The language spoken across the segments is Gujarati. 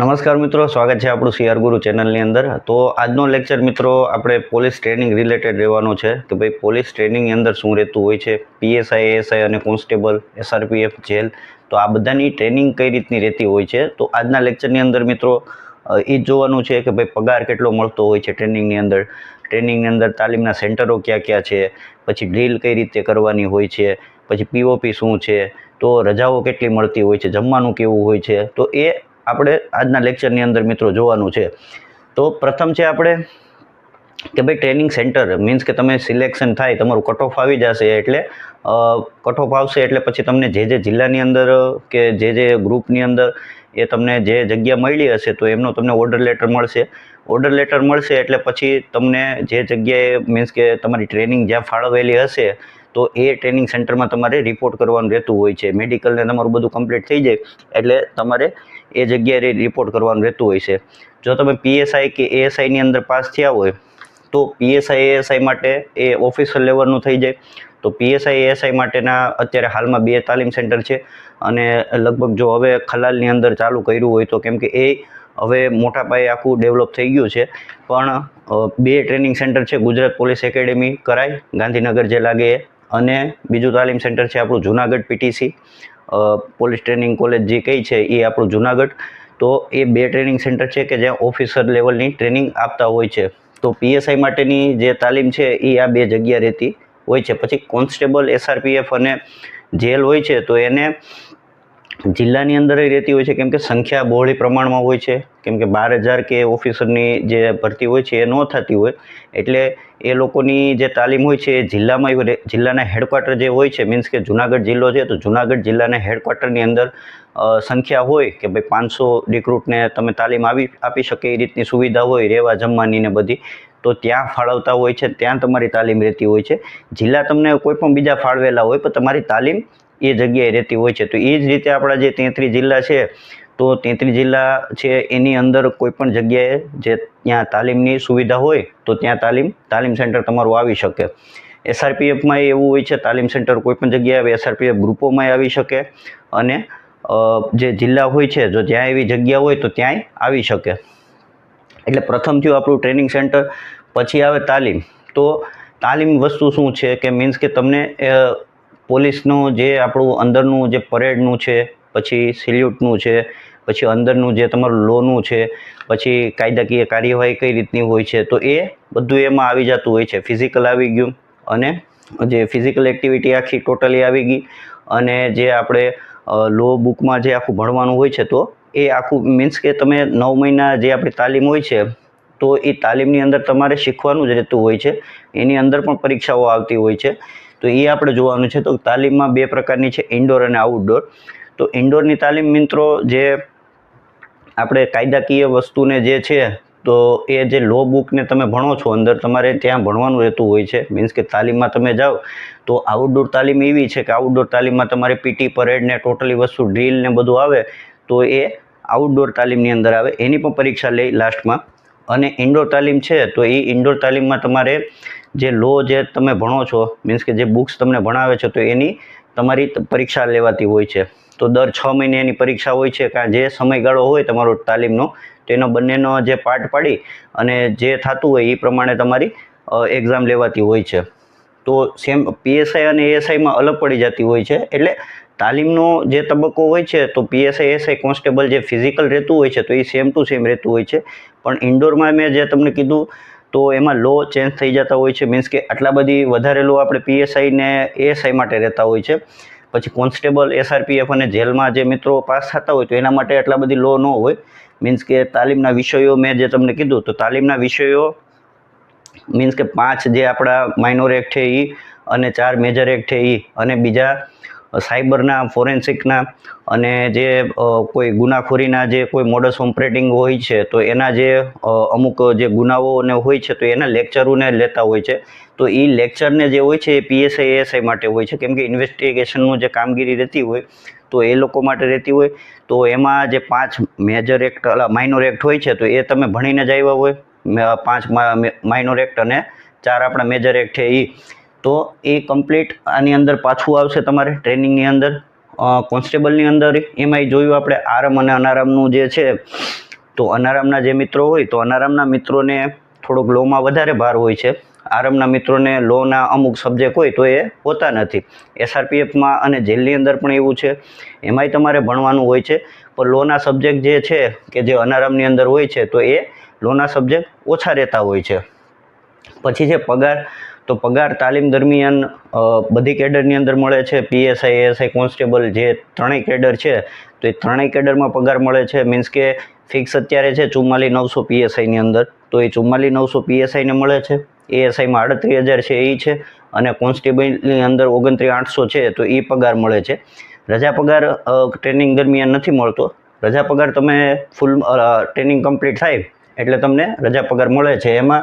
નમસ્કાર મિત્રો, સ્વાગત છે આપણું સીઆર ગુરુ ચેનલની અંદર. તો આજનો લેક્ચર મિત્રો, આપણે પોલીસ ટ્રેનિંગ રિલેટેડ રહેવાનો છે. કે ભાઈ, પોલીસ ટ્રેનિંગની અંદર શું રહેતું હોય છે? પીએસઆઈ એએસઆઈ અને કોન્સ્ટેબલ એસઆરપીએફ જેલ. તો આ બધાની ટ્રેનિંગ કઈ રીતની રહેતી હોય છે? તો આજના લેક્ચરની અંદર મિત્રો એ જોવાનું છે કે ભાઈ, પગાર કેટલો મળતો હોય છે ટ્રેનિંગની અંદર? ટ્રેનિંગની અંદર તાલીમના સેન્ટરો ક્યાં ક્યાં છે? પછી ડ્રીલ કઈ રીતે કરવાની હોય છે? પછી પીઓપી શું છે? તો રજાઓ કેટલી મળતી હોય છે? જમવાનું કેવું હોય છે? તો એ આપણે આજના લેક્ચરની અંદર મિત્રો જોવાનું છે. તો પ્રથમ છે આપણે કે ભાઈ ટ્રેનિંગ સેન્ટર મીન્સ કે તમે સિલેક્શન થાય, તમારું કટ ઓફ આવી જશે એટલે કટ ઓફ આવશે એટલે પછી તમને જે જે જિલ્લાની અંદર, કે જે જે ગ્રુપની અંદર એ તમને જે જગ્યા મળી હશે તો એમનો તમને ઓર્ડર લેટર મળશે. ઓર્ડર લેટર મળશે એટલે પછી તમને જે જગ્યાએ મીન્સ કે તમારી ટ્રેનિંગ જ્યાં ફાળવેલી હશે તો એ ટ્રેનિંગ સેન્ટરમાં તમારે રિપોર્ટ કરવાનું રહેતું હોય છે. મેડિકલને તમારું બધું કમ્પ્લીટ થઈ જાય એટલે તમારે એ જગ્યાએ રિપોર્ટ કરવાનું રહેતું હોય છે. જો તમે પીએસઆઈ કે એએસઆઈની અંદર પાસ થયા હોય, તો પીએસઆઈ એએસઆઈ માટે એ ઓફિસર લેવલનું થઈ જાય. તો પીએસઆઈ એએસઆઈ માટેના અત્યારે હાલમાં બે તાલીમ સેન્ટર છે અને લગભગ જો હવે ખલાલની અંદર ચાલુ કર્યું હોય તો કેમ કે એ હવે મોટા પાયે આખું ડેવલપ થઈ ગયું છે. પણ બે ટ્રેનિંગ સેન્ટર છે. ગુજરાત પોલીસ એકેડેમી કરાય, ગાંધીનગર જે લાગે એ. અને બીજું તાલીમ સેન્ટર છે આપણું Junagadh PTC. Police training college જે કઈ છે એ આપણું જુનાગઢ. તો એ બે ટ્રેનિંગ સેન્ટર છે કે જ્યાં ઓફિસર લેવલની ટ્રેનિંગ આપતા હોય છે. તો પીએસઆઈ માટેની જે તાલીમ છે એ આ બે જગ્યા રહેતી હોય છે. પછી કોન્સ્ટેબલ એસઆરપીએફ અને જેલ હોય છે તો એને જિલ્લાની અંદર રહેતી હોય છે. કેમ કે સંખ્યા બહોળી પ્રમાણમાં હોય છે. કેમ કે બાર હજાર કે ઓફિસરની જે ભરતી હોય છે એ ન થતી હોય. એટલે એ લોકોની જે તાલીમ હોય છે એ જિલ્લામાં જિલ્લાના હેડક્વાર્ટર જે હોય છે મીન્સ કે જુનાગઢ જિલ્લો છે, તો જુનાગઢ જિલ્લાના હેડક્વાર્ટરની અંદર સંખ્યા હોય કે ભાઈ પાંચસો રિક્રુટને તમે તાલીમ આવી, આપી શકે એ રીતની સુવિધા હોય, રહેવા, જમવાની ને બધી, તો ત્યાં ફાળવતા હોય છે, ત્યાં તમારી તાલીમ રહેતી હોય છે. જિલ્લા તમને કોઈ પણ બીજા ફાળવેલા હોય, પણ તમારી તાલીમ એ જગ્યાએ રહેતી હોય છે. તો એ જ રીતે આપણા જે તેત્રીસ જિલ્લા છે તો તેત્રીસ જિલ્લા છે, એની અંદર કોઈપણ જગ્યાએ જે ત્યાં તાલીમની સુવિધા હોય, તો ત્યાં તાલીમ તાલીમ સેન્ટર તમારું આવી શકે. એસઆરપીએફમાં એવું હોય છે, તાલીમ સેન્ટર કોઈપણ જગ્યાએ એસઆરપીએફ ગ્રુપોમાં આવી શકે અને જે જિલ્લા હોય છે, જો જ્યાં એવી જગ્યા હોય, તો ત્યાંય આવી શકે. એટલે પ્રથમ થયું આપણું ટ્રેનિંગ સેન્ટર, પછી આવે તાલીમ. તો તાલીમ વસ્તુ શું છે, કે મીન્સ કે તમને પોલીસનું જે આપણું અંદરનું જે પરેડનું છે પછી સિલ્યુટનું છે, પછી અંદરનું જે તમારું લોનું છે, પછી કાયદાકીય કાર્યવાહી કઈ રીતની હોય છે, તો એ બધું એમાં આવી જતું હોય છે. ફિઝિકલ આવી ગયું અને જે ફિઝિકલ એક્ટિવિટી આખી ટોટલી આવી ગઈ અને જે આપણે લો બુકમાં જે આખું ભણવાનું હોય છે, તો એ આખું મીન્સ કે તમે નવ મહિના જે આપણી તાલીમ હોય છે, તો એ તાલીમની અંદર તમારે શીખવાનું જ રહેતું હોય છે. એની અંદર પણ પરીક્ષાઓ આવતી હોય છે. તો એ આપણે જોવાનું છે. તો તાલીમમાં બે પ્રકારની છે ઇન્ડોર અને આઉટડોર તો ઇન્ડોરની તાલીમ મિત્રો જે આપણે કાયદાકીય વસ્તુને જે છે, તો એ જે લો બુકને તમે ભણો છો, અંદર તમારે ત્યાં ભણવાનું રહેતું હોય છે. મીન્સ કે તાલીમમાં તમે જાઓ, તો આઉટડોર તાલીમ એવી છે કે આઉટડોર તાલીમમાં તમારે પીટી પરેડ ને ટોટલી વસ્તુ ડ્રીલ ને બધું આવે, તો એ આઉટડોર તાલીમની અંદર આવે. એની પણ પરીક્ષા લઈ લાસ્ટમાં અને ઇન્ડોર તાલીમ છે, તો એ ઇન્ડોર તાલીમમાં તમારે જે લો જે તમે ભણો છો મીન્સ કે જે બુક્સ તમને ભણાવે છે, તો એની તમારી પરીક્ષા લેવાતી હોય છે. તો દર છ મહિને એની પરીક્ષા હોય છે, કાં જે સમયગાળો હોય તમારો તાલીમનો, તેનો બંનેનો જે પાર્ટ પાડી અને જે થતું હોય એ પ્રમાણે તમારી એક્ઝામ લેવાતી હોય છે. તો સેમ પીએસઆઈ અને એએસઆઈમાં અલગ પડી જતી હોય છે, એટલે તાલીમનો જે તબક્કો હોય છે, તો પીએસઆઈ એસઆઈ કોન્સ્ટેબલ જે ફિઝિકલ રહેતું હોય છે, તો એ સેમ ટુ સેમ રહેતું હોય છે. પણ ઇન્ડોરમાં મેં જે તમને કીધું તો એમાં લો ચેન્જ થઈ જતા હોય છે. મીન્સ કે આટલા બધી વધારે લો આપણે પીએસઆઈ ને એએસઆઈ માટે રહેતા હોય છે. પછી કોન્સ્ટેબલ એસઆરપીએફ અને જેલમાં જે મિત્રો પાસ થતા હોય તો એના માટે આટલા બધી લો ન હોય. મીન્સ કે તાલીમના વિષયો મેં જે તમને કીધું તો તાલીમના વિષયો મીન્સ કે પાંચ જે આપણા માઇનોર એક્ટ છે એ અને ચાર મેજર એક્ટ છે એ અને બીજા સાયબરના, ફોરેન્સિકના અને જે કોઈ ગુનાખોરીના જે કોઈ મોડસ ઓપરેટિંગ હોય છે, તો એના જે અમુક જે ગુનાઓને હોય છે, તો એના લેક્ચરોને લેતા હોય છે. તો એ લેક્ચરને જે હોય છે, એ પીએસઆઈ એએસઆઈ માટે હોય છે. કેમ કે ઇન્વેસ્ટિગેશનનું જે કામગીરી રહેતી હોય, તો એ લોકો માટે રહેતી હોય. તો એમાં જે પાંચ મેજર એક્ટ માઇનોર એક્ટ હોય છે, તો એ તમે ભણીને જ આવ્યા હોય. પાંચ માઇનોર એક્ટ અને ચાર આપણા મેજર એક્ટ છે એ તો એ કમ્પ્લીટ આની અંદર પાછું આવશે તમારે ટ્રેનિંગની અંદર. કોન્સ્ટેબલની અંદર એમાંય જોયું આપણે આરામ અને અનારામનું જે છે, તો અનારામના જે મિત્રો હોય, તો અનારામના મિત્રોને થોડોક લોમાં વધારે ભાર હોય છે. આરામના મિત્રોને લોના અમુક સબ્જેક્ટ હોય તો એ હોતા નથી. એસઆરપીએફમાં અને જેલની અંદર પણ એવું છે. એમાંય તમારે ભણવાનું હોય છે. પણ લોના સબ્જેક્ટ જે છે, કે જે અનારામની અંદર હોય છે, તો એ લોના સબ્જેક્ટ ઓછા રહેતા હોય છે. પછી છે પગાર તો પગાર તાલીમ દરમિયાન બધી કેડરની અંદર મળે છે, પીએસઆઈ, એએસઆઈ, કોન્સ્ટેબલ જે ત્રણેય કેડર છે, તો એ ત્રણેય કેડરમાં પગાર મળે છે. મીન્સ કે ફિક્સ અત્યારે છે ચુમ્માલી નવસો પીએસઆઈની અંદર. તો એ ચુમ્માલી નવસો પીએસઆઈને મળે છે. એએસઆઈમાં આડત્રીસ હજાર છે એ છે અને કોન્સ્ટેબલની અંદર ઓગણત્રીસ આઠસો છે, તો એ પગાર મળે છે. રજા પગાર ટ્રેનિંગ દરમિયાન નથી મળતો. રજા પગાર તમે ફૂલ ટ્રેનિંગ કમ્પ્લીટ થાય એટલે તમને રજા પગાર મળે છે. એમાં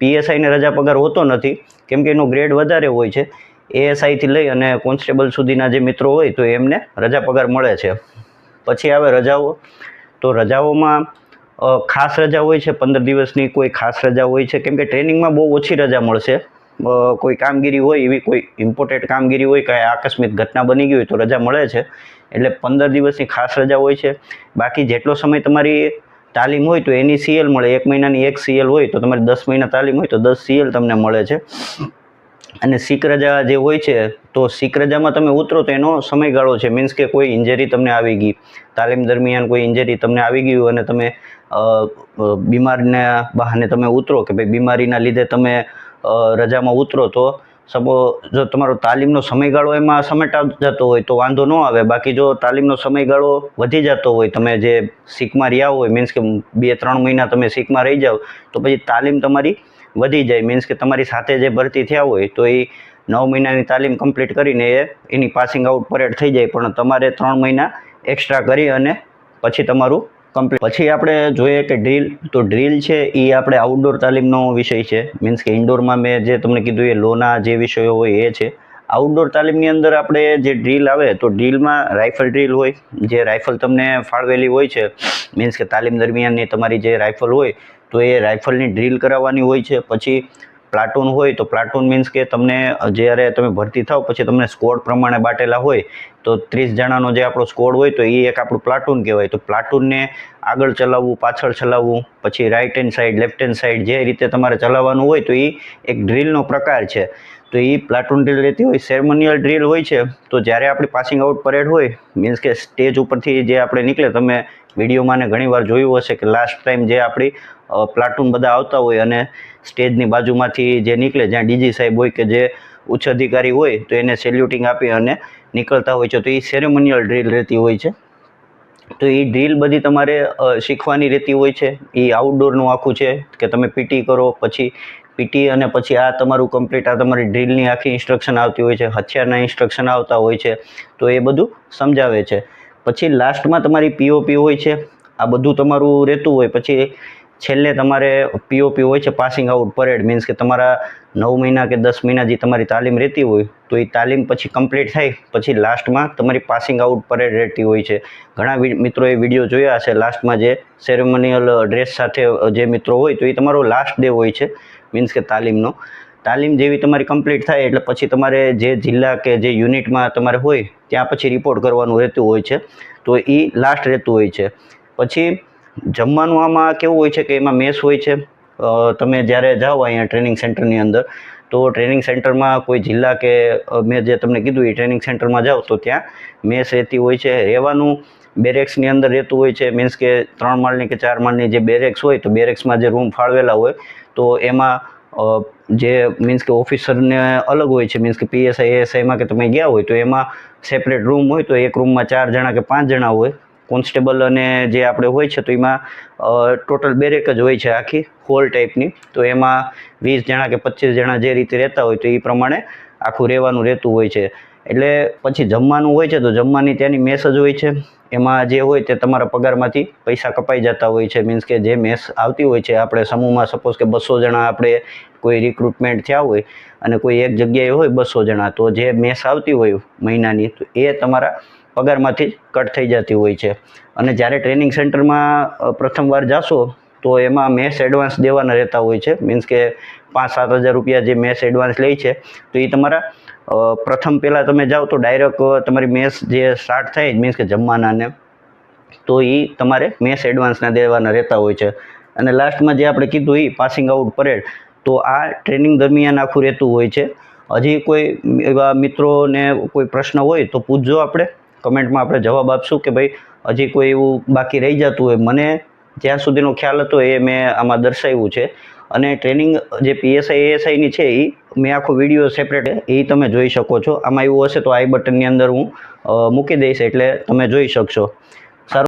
પીએસઆઈને રજા પગાર હોતો નથી, કેમ કે એનો ગ્રેડ વધારે હોય છે. એએસઆઈથી લઈ અને કોન્સ્ટેબલ સુધીના જે મિત્રો હોય તો એમને રજા પગાર મળે છે. પછી આવે રજાઓ. તો રજાઓમાં ખાસ રજા હોય છે, પંદર દિવસની કોઈ ખાસ રજા હોય છે, કેમ કે ટ્રેનિંગમાં બહુ ઓછી રજા મળશે. કોઈ કામગીરી હોય એવી કોઈ ઇમ્પોર્ટેન્ટ કામગીરી હોય કાંઈ આકસ્મિક ઘટના બની ગઈ હોય તો રજા મળે છે. એટલે પંદર દિવસની ખાસ રજા હોય છે. બાકી જેટલો સમય તમારી તાલીમ હોય તો એની સીએલ મળે. એક મહિનાની એક સીએલ હોય તો તમારે દસ મહિના તાલીમ હોય તો દસ સીએલ તમને મળે છે. અને શીખ રજા જે હોય છે, તો શીખ રજામાં તમે ઉતરો તો એનો સમયગાળો છે. મીન્સ કે કોઈ ઇન્જરી તમને આવી ગઈ. તાલીમ દરમિયાન કોઈ ઇન્જરી તમને આવી ગયું અને તમે બીમારના બહાને તમે ઉતરો કે ભાઈ બીમારીના લીધે તમે રજામાં ઉતરો તો સપો જો તમારો તાલીમનો સમયગાળો એમાં સમેટા જતો હોય તો વાંધો ન આવે. બાકી જો તાલીમનો સમયગાળો વધી જતો હોય, તમે જે શીખમાં રહ્યા હોય મીન્સ કે બે, ત્રણ મહિના તમે શીખમાં રહી જાઓ, તો પછી તાલીમ તમારી વધી જાય. મીન્સ કે તમારી સાથે જે ભરતી થયા હોય, તો એ નવ મહિનાની તાલીમ કમ્પ્લીટ કરીને એ એની પાસિંગ આઉટ પરેડ થઈ જાય. પણ તમારે ત્રણ મહિના એક્સ્ટ્રા કરી અને પછી તમારું કમ્પ્લીટ પછી આપણે જોઈએ કે ડ્રીલ તો ડ્રીલ છે એ આપણે આઉટડોર તાલીમનો વિષય છે. મીન્સ કે ઇન્ડોરમાં મેં જે તમને કીધું એ લોના જે વિષયો હોય એ છે. આઉટડોર તાલીમની અંદર આપણે જે ડ્રીલ આવે, તો ડ્રીલમાં રાઇફલ ડ્રીલ હોય. જે રાઇફલ તમને ફાળવેલી હોય છે મીન્સ કે તાલીમ દરમિયાનની તમારી જે રાઇફલ હોય, તો એ રાઇફલની ડ્રીલ કરાવવાની હોય છે. પછી પ્લાટૂન હોય તો પ્લાટૂન મીન્સ કે તમને જ્યારે તમે ભરતી થાવ પછી તમને સ્કોડ પ્રમાણે બાટેલા હોય તો ત્રીસ જણાનો જે આપણો સ્કોડ હોય તો એ એક આપણું પ્લાટૂન કહેવાય. તો પ્લાટૂનને આગળ ચલાવવું, પાછળ ચલાવવું, પછી right hand side left hand side જે રીતે તમારે ચલાવવાનું હોય તો એ એક ડ્રીલનો પ્રકાર છે. તો એ પ્લાટૂન ડ્રીલ રહેતી હોય સેરેમોનિયલ ડ્રીલ હોય છે, તો જ્યારે આપણી પાસિંગ આઉટ પરેડ હોય મીન્સ કે સ્ટેજ ઉપરથી જે આપણે નીકળે, તમે વિડીયોમાં ને ઘણીવાર જોયું હશે કે લાસ્ટ ટાઈમ જે આપણી પ્લાટૂન બધા આવતા હોય અને સ્ટેજની બાજુમાંથી જે નીકળે, જ્યાં ડીજી સાહેબ હોય કે જે ઉચ્ચ અધિકારી હોય, તો એને સેલ્યુટિંગ આપી અને નીકળતા હોય છે. તો એ સેરેમોનિયલ ડ્રીલ રહેતી હોય છે. તો એ ડ્રીલ બધી તમારે શીખવાની રહેતી હોય છે. એ આઉટડોરનું આખું છે, કે તમે પીટી કરો, પછી પીટી અને પછી આ તમારું કમ્પ્લીટ આ તમારી ડ્રીલની આખી ઇન્સ્ટ્રક્શન આવતી હોય છે, હથિયારના ઇન્સ્ટ્રક્શન આવતા હોય છે, તો એ બધું સમજાવે છે. પછી લાસ્ટમાં તમારી પીઓપી હોય છે, આ બધું તમારું રહેતું હોય. પછી છેલ્લે તમારે પીઓપી હોય છે પાસિંગ આઉટ પરેડ મીન્સ કે તમારા નવ મહિના કે દસ મહિના જે તમારી તાલીમ રહેતી હોય, તો એ તાલીમ પછી કમ્પ્લીટ થાય. પછી લાસ્ટમાં તમારી પાસિંગ આઉટ પરેડ રહેતી હોય છે. ઘણા મિત્રોએ વીડિયો જોયા હશે. લાસ્ટમાં જે સેરેમોનિયલ ડ્રેસ સાથે જે મિત્રો હોય, તો એ તમારો લાસ્ટ ડે હોય છે. મીન્સ કે તાલીમનો. તાલીમ જેવી તમારી કમ્પ્લીટ થાય એટલે પછી તમારે જે જિલ્લા કે જે યુનિટમાં તમારે હોય, ત્યાં પછી રિપોર્ટ કરવાનું રહેતું હોય છે. તો એ લાસ્ટ રહેતું હોય છે. પછી જમવાનું આમાં કેવું હોય છે કે એમાં મેસ હોય છે. તમે જ્યારે જાઓ અહીંયા ટ્રેનિંગ સેન્ટરની અંદર, તો ટ્રેનિંગ સેન્ટરમાં કોઈ જિલ્લા કે મેં જે તમને કીધું એ ટ્રેનિંગ સેન્ટરમાં જાઓ તો ત્યાં મેસ રહેતી હોય છે. રહેવાનું બેરેક્સની અંદર રહેતું હોય છે. મીન્સ કે ત્રણ માળની કે ચાર માળની જે બેરેક્સ હોય, તો બેરેક્સમાં જે રૂમ ફાળવેલા હોય તો એમાં જે મીન્સ કે ઓફિસરને અલગ હોય છે મીન્સ કે પીએસઆઈ એએસઆઈમાં કે તમે ગયા હોય તો એમાં સેપરેટ રૂમ હોય તો એક રૂમમાં ચાર જણા કે પાંચ જણા હોય. કોન્સ્ટેબલ અને જે આપણે હોય છે તો એમાં ટોટલ બેરેક જ હોય છે આખી હોલ ટાઈપની તો એમાં વીસ જણા કે પચીસ જણા જે રીતે રહેતા હોય તો એ પ્રમાણે આખું રહેવાનું રહેતું હોય છે. એટલે પછી જમવાનું હોય છે તો જમવાની ત્યાંની મેસ જ હોય છે. એમાં જે હોય તે તમારા પગારમાંથી પૈસા કપાઈ જતા હોય છે. મીન્સ કે જે મેસ આવતી હોય છે, આપણે સમૂહમાં સપોઝ કે બસો જણા આપણે કોઈ રિક્રુટમેન્ટ થયા હોય અને કોઈ એક જગ્યાએ હોય બસો જણા, તો જે મેસ આવતી હોય મહિનાની, તો એ તમારા પગારમાંથી જ કટ થઈ જતી હોય છે. અને જ્યારે ટ્રેનિંગ સેન્ટરમાં પ્રથમવાર જાશો, તો એમાં મેસ એડવાન્સ દેવાના રહેતા હોય છે. મીન્સ કે પાંચ સાત હજાર રૂપિયા જે મેસ એડવાન્સ લે છે, તો એ તમારા પ્રથમ પહેલાં તમે જાઓ તો ડાયરેક્ટ તમારી મેસ જે સ્ટાર્ટ થાય મીન્સ કે જમવાનાને તો એ તમારે મેસ એડવાન્સના દેવાના રહેતા હોય છે. અને લાસ્ટમાં જે આપણે કીધું એ પાસિંગ આઉટ પરેડ, તો આ ટ્રેનિંગ દરમિયાન આખું રહેતું હોય છે. હજી કોઈ એવા મિત્રોને કોઈ પ્રશ્ન હોય તો પૂછજો આપણે, કમેન્ટમાં આપણે જવાબ આપશું કે ભાઈ, હજી કોઈ એવું બાકી રહી જતું હોય. મને જ્યાં સુધીનો ખ્યાલ હતો એ મેં આમાં દર્શાવ્યું છે. અને ટ્રેનિંગ જે પીએસઆઈ એએસઆઈની છે એ મેં આખો વીડિયો સેપરેટ એ તમે જોઈ શકો છો. આમાં એવું હશે તો આઈ બટનની અંદર હું મૂકી દઈશ એટલે તમે જોઈ શકશો.